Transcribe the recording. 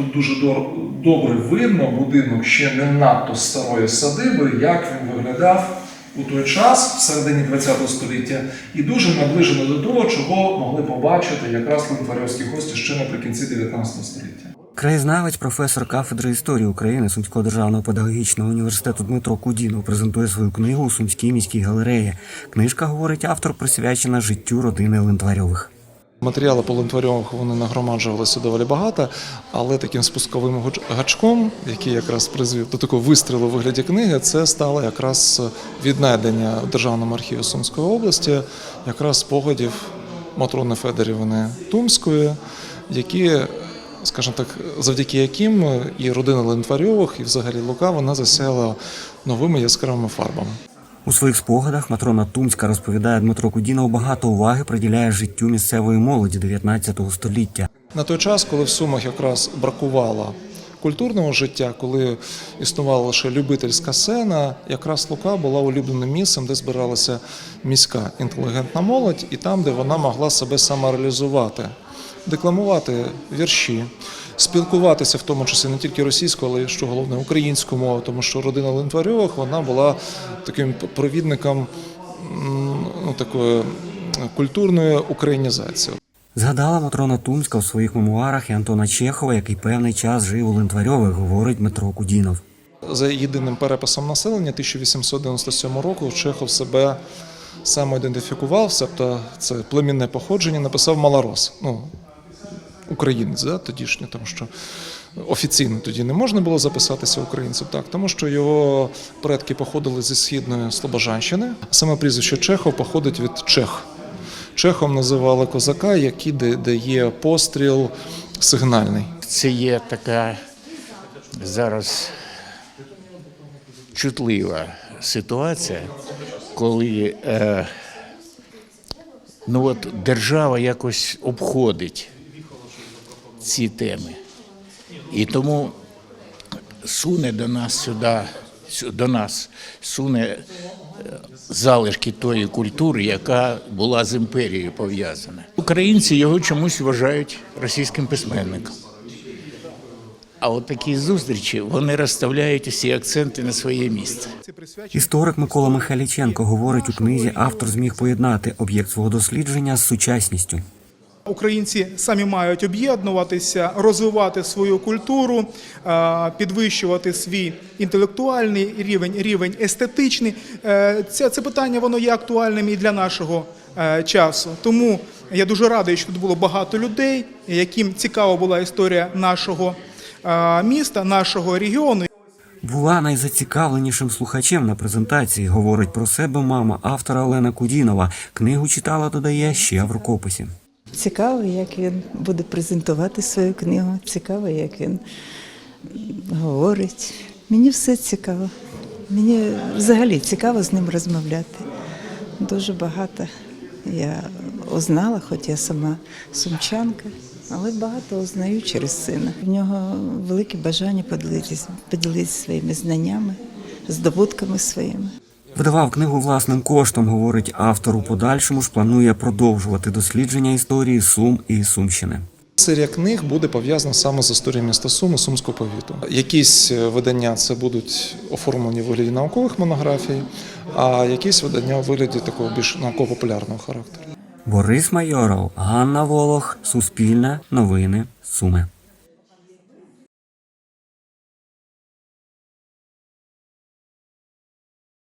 тут дуже добре видно будинок ще не надто старої садиби, як він виглядав у той час, в середині ХХ століття, і дуже наближено до того, чого могли побачити якраз линтварівські гості ще наприкінці 19 століття. Краєзнавець, професор кафедри історії України Сумського державного педагогічного університету Дмитро Кудінов презентує свою книгу у Сумській міській галереї. Книжка, говорить автор, присвячена життю родини Лентварьових. Матеріали полентварьових вони нагромаджувалися доволі багато, але таким спусковим гач- гачком, який якраз призвів до такого вистрілу у вигляді книги, це стало якраз віднайдення в Державному архіві Сумської області, якраз спогадів Матрони Федорівни Тумської, які, скажімо так, завдяки яким і родина Лентварьових, і взагалі Лука вона засяяла новими яскравими фарбами. У своїх спогадах Матрона Тумська розповідає Дмитро Кудінов багато уваги приділяє життю місцевої молоді 19 століття. На той час, коли в Сумах якраз бракувало культурного життя, коли існувала лише любительська сцена, якраз Лука була улюбленим місцем, де збиралася міська інтелігентна молодь, і там, де вона могла себе самореалізувати, декламувати вірші, спілкуватися, в тому числі не тільки російською, але й що головне українською мовою, тому що родина Лентварьових вона була таким провідником ну, такої культурної українізації. Згадала Матрона Тумська у своїх мемуарах і Антона Чехова, який певний час жив у Лентварьових, говорить Дмитро Кудінов. За єдиним переписом населення 1897 року Чехов себе самоідентифікував, тобто це племінне походження, написав Малорос. Ну, українець, да, тодішній, тому що офіційно тоді не можна було записатися українцем, так, тому що його предки походили зі східної Слобожанщини. Саме прізвище Чехов походить від Чех. Чехом називали козака, який дає постріл сигнальний. Це є така зараз чутлива ситуація, коли е, ну от держава якось обходить ці теми. І тому суне до нас сюди, сю- до нас суне е, залишки тої культури, яка була з імперією пов'язана. Українці його чомусь вважають російським письменником. А от такі зустрічі вони розставляють усі акценти на своє місце. Історик Микола Михайліченко говорить у книзі, автор зміг поєднати об'єкт свого дослідження з сучасністю. Українці самі мають об'єднуватися, розвивати свою культуру, е, підвищувати свій інтелектуальний рівень, рівень естетичний. Це, це питання воно є актуальним і для нашого е, часу. Тому я дуже радий, що тут було багато людей, яким цікава була історія нашого е, міста, нашого регіону. Була найзацікавленішим слухачем на презентації, говорить про себе мама автора Олена Кудінова. Книгу читала, додає ще в рукописі. Цікаво, як він буде презентувати свою книгу. Цікаво, як він говорить. Мені все цікаво. Мені взагалі цікаво з ним розмовляти. Дуже багато я узнала, хоч я сама сумчанка, але багато узнаю через сина. В нього велике бажання поділитися, поділитися своїми знаннями, здобутками своїми. Видавав книгу власним коштом, говорить автор. У подальшому ж планує продовжувати дослідження історії Сум і Сумщини. Серія книг буде пов'язана саме з історією міста Суми, Сумського повіту. Якісь е, видання це будуть оформлені в вигляді наукових монографій, а якісь видання у вигляді такого більш науково-популярного характеру. Борис Майоров, Ганна Волох, Суспільне, Новини, Суми.